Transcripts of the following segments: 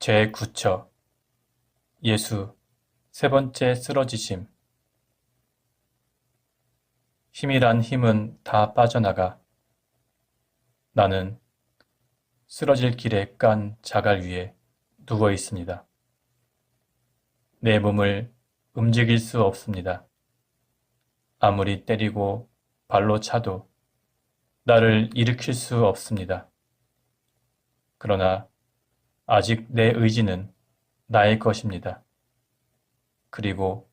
제9처 예수 세 번째 쓰러지심 힘이란 힘은 다 빠져나가 나는 쓰러질 길에 깐 자갈 위에 누워 있습니다. 내 몸을 움직일 수 없습니다. 아무리 때리고 발로 차도 나를 일으킬 수 없습니다. 그러나 아직 내 의지는 나의 것입니다. 그리고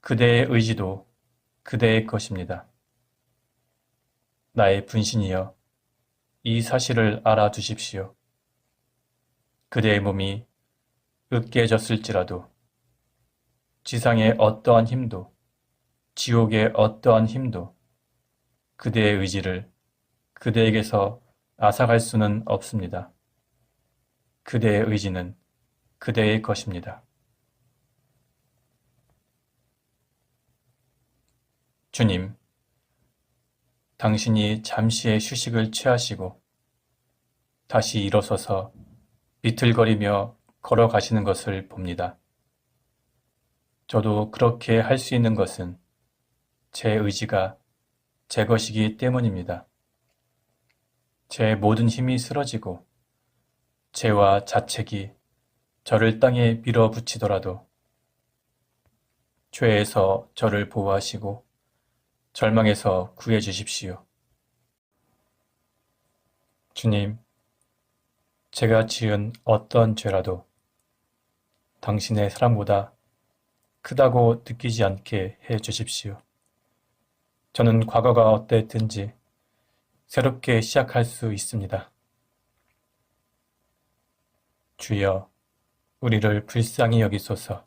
그대의 의지도 그대의 것입니다. 나의 분신이여, 이 사실을 알아두십시오. 그대의 몸이 으깨졌을지라도 지상의 어떠한 힘도 지옥의 어떠한 힘도 그대의 의지를 그대에게서 앗아갈 수는 없습니다. 그대의 의지는 그대의 것입니다. 주님, 당신이 잠시의 휴식을 취하시고 다시 일어서서 비틀거리며 걸어가시는 것을 봅니다. 저도 그렇게 할 수 있는 것은 제 의지가 제 것이기 때문입니다. 제 모든 힘이 쓰러지고 죄와 자책이 저를 땅에 밀어붙이더라도 죄에서 저를 보호하시고 절망에서 구해 주십시오. 주님, 제가 지은 어떤 죄라도 당신의 사랑보다 크다고 느끼지 않게 해 주십시오. 저는 과거가 어땠든지 새롭게 시작할 수 있습니다. 주여, 우리를 불쌍히 여기소서.